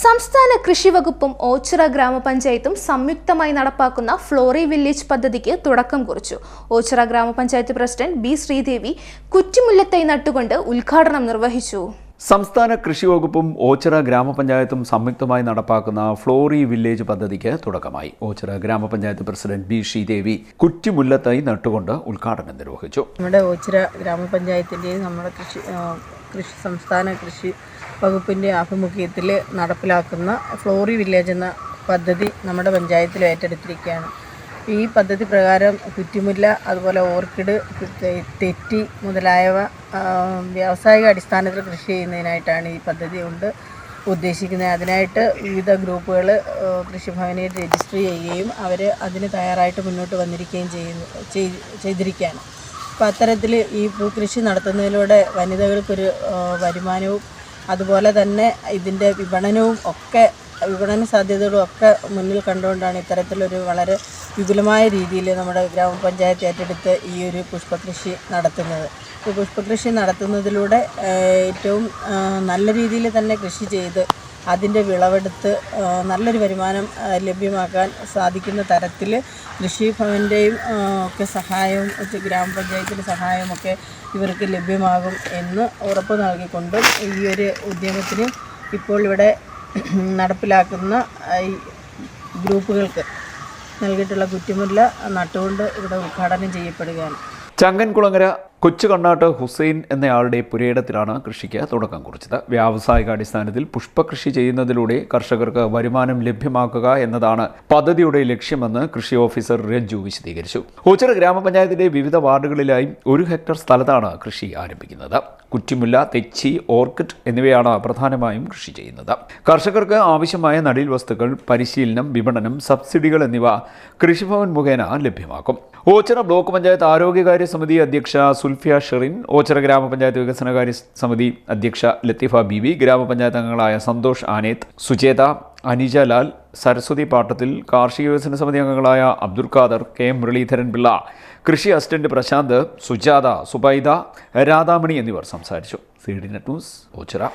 സംസ്ഥാന കൃഷി വകുപ്പും ഓച്ചിറ ഗ്രാമപഞ്ചായത്തും സംയുക്തമായി നടപ്പാക്കുന്ന ഫ്ലോറി വില്ലേജ് പദ്ധതിക്ക് തുടക്കം കുറിച്ചു. ഓച്ചിറ ഗ്രാമപഞ്ചായത്ത് പ്രസിഡന്റ് ബി ശ്രീദേവി കുറ്റിമുല്ലത്തൈ നട്ടുകൊണ്ട് ഉദ്ഘാടനം നിർവഹിച്ചു. സംസ്ഥാന കൃഷി വകുപ്പും ഓച്ചിറ ഗ്രാമപഞ്ചായത്തും സംയുക്തമായി നടപ്പാക്കുന്ന ഫ്ലോറി വില്ലേജ് പദ്ധതിക്ക് തുടക്കമായി. ഓച്ചിറ ഗ്രാമപഞ്ചായത്ത് പ്രസിഡന്റ് ബി ശ്രീദേവി കുറ്റിമുല്ലത്തൈ നട്ടുകൊണ്ട് ഉദ്ഘാടനം നിർവഹിച്ചു. നമ്മുടെ ഓച്ചിറ ഗ്രാമപഞ്ചായത്തിന്റെയും നമ്മുടെ കൃഷി കൃഷി സംസ്ഥാന കൃഷി വകുപ്പിന്റെ ആഭിമുഖ്യത്തിൽ നടപ്പിലാക്കുന്ന ഫ്ലോറി വില്ലേജ് എന്ന പദ്ധതി നമ്മുടെ പഞ്ചായത്തിൽ ഏറ്റെടുത്തിരിക്കുകയാണ്. ഈ പദ്ധതി പ്രകാരം കുറ്റിമുല്ല അതുപോലെ ഓർക്കിഡ് തെറ്റി മുതലായവ വ്യാവസായിക അടിസ്ഥാനത്തിൽ കൃഷി ചെയ്യുന്നതിനായിട്ടാണ് ഈ പദ്ധതി കൊണ്ട് ഉദ്ദേശിക്കുന്നത്. അതിനായിട്ട് വിവിധ ഗ്രൂപ്പുകൾ കൃഷിഭവനിൽ രജിസ്റ്റർ ചെയ്യുകയും അവർ അതിന് തയ്യാറായിട്ട് മുന്നോട്ട് വന്നിരിക്കുകയും ചെയ്യുന്നു ചെയ്തിരിക്കുകയാണ്. അപ്പോൾ അത്തരത്തിൽ ഈ പൂക്കൃഷി നടത്തുന്നതിലൂടെ വനിതകൾക്കൊരു വരുമാനവും അതുപോലെ തന്നെ ഇതിന്റെ വിപണനവും ഒക്കെ വിപണന സാധ്യതകളും ഒക്കെ മുന്നിൽ കണ്ടുകൊണ്ടാണ് ഇത്തരത്തിലൊരു വളരെ വിപുലമായ രീതിയിൽ നമ്മുടെ ഗ്രാമപഞ്ചായത്ത് ഏറ്റെടുത്ത് ഈ ഒരു പുഷ്പകൃഷി നടത്തുന്നത്. ഈ പുഷ്പകൃഷി നടത്തുന്നതിലൂടെ ഏറ്റവും നല്ല രീതിയിൽ തന്നെ കൃഷി ചെയ്ത് അതിന്റെ വിളവെടുത്ത് നല്ലൊരു വരുമാനം ലഭ്യമാക്കാൻ സാധിക്കുന്ന തരത്തിൽ കൃഷിഭവന്റെയും ഒക്കെ സഹായവും ഗ്രാമപഞ്ചായത്തിന്റെ സഹായമൊക്കെ ഇവർക്ക് ലഭ്യമാകും എന്ന് ഉറപ്പ് നൽകിക്കൊണ്ടും ഈ ഒരു ഉദ്യമത്തിന് ഇപ്പോൾ ഇവിടെ നടപ്പിലാക്കുന്ന ഈ ഗ്രൂപ്പുകൾക്ക് നൽകിയിട്ടുള്ള കുറ്റിമുല്ല നട്ടുകൊണ്ട് ഇവിടെ ഉദ്ഘാടനം ചെയ്യപ്പെടുകയാണ്. ചങ്കൻകുളങ്ങര കൊച്ചുകണ്ണാട്ട് ഹുസൈൻ എന്നയാളുടെ പുരയിടത്തിലാണ് കൃഷിക്ക് തുടക്കം കുറിച്ചത്. വ്യാവസായിക അടിസ്ഥാനത്തിൽ പുഷ്പകൃഷി ചെയ്യുന്നതിലൂടെ കർഷകർക്ക് വരുമാനം ലഭ്യമാക്കുക എന്നതാണ് പദ്ധതിയുടെ ലക്ഷ്യമെന്ന് കൃഷി ഓഫീസർ രഞ്ജു വിശദീകരിച്ചു. ഉച്ചറ ഗ്രാമപഞ്ചായത്തിന്റെ വിവിധ വാർഡുകളിലായി ഒരു ഹെക്ടർ സ്ഥലത്താണ് കൃഷി ആരംഭിക്കുന്നത്. കുറ്റിമുല്ല തെച്ചി ഓർക്കിഡ് എന്നിവയാണ് പ്രധാനമായും കൃഷി ചെയ്യുന്നത്. കർഷകർക്ക് ആവശ്യമായ നടീൽ വസ്തുക്കൾ പരിശീലനം വിപണനം സബ്സിഡികൾ എന്നിവ കൃഷിഭവൻ മുഖേന ലഭ്യമാക്കും. ഓച്ചിറ ബ്ലോക്ക് പഞ്ചായത്ത് ആരോഗ്യകാര്യ സമിതി അധ്യക്ഷ സുൽഫിയ ഷെറിൻ ഓച്ചിറ ഗ്രാമപഞ്ചായത്ത് വികസനകാര്യ സമിതി അധ്യക്ഷ ലത്തീഫ ബിബി ഗ്രാമപഞ്ചായത്ത് അംഗങ്ങളായ സന്തോഷ് ആനേത്ത് സുചേത അനിജ ലാൽ സരസ്വതി പാട്ടത്തിൽ കാർഷിക വികസന സമിതി അംഗങ്ങളായ അബ്ദുൽ ഖാദർ കെ മുരളീധരൻ പിള്ള കൃഷി അസിസ്റ്റന്റ് പ്രശാന്ത് സുജാത സുബൈദ രാധാമണി എന്നിവർ സംസാരിച്ചു. C D net news Ochira.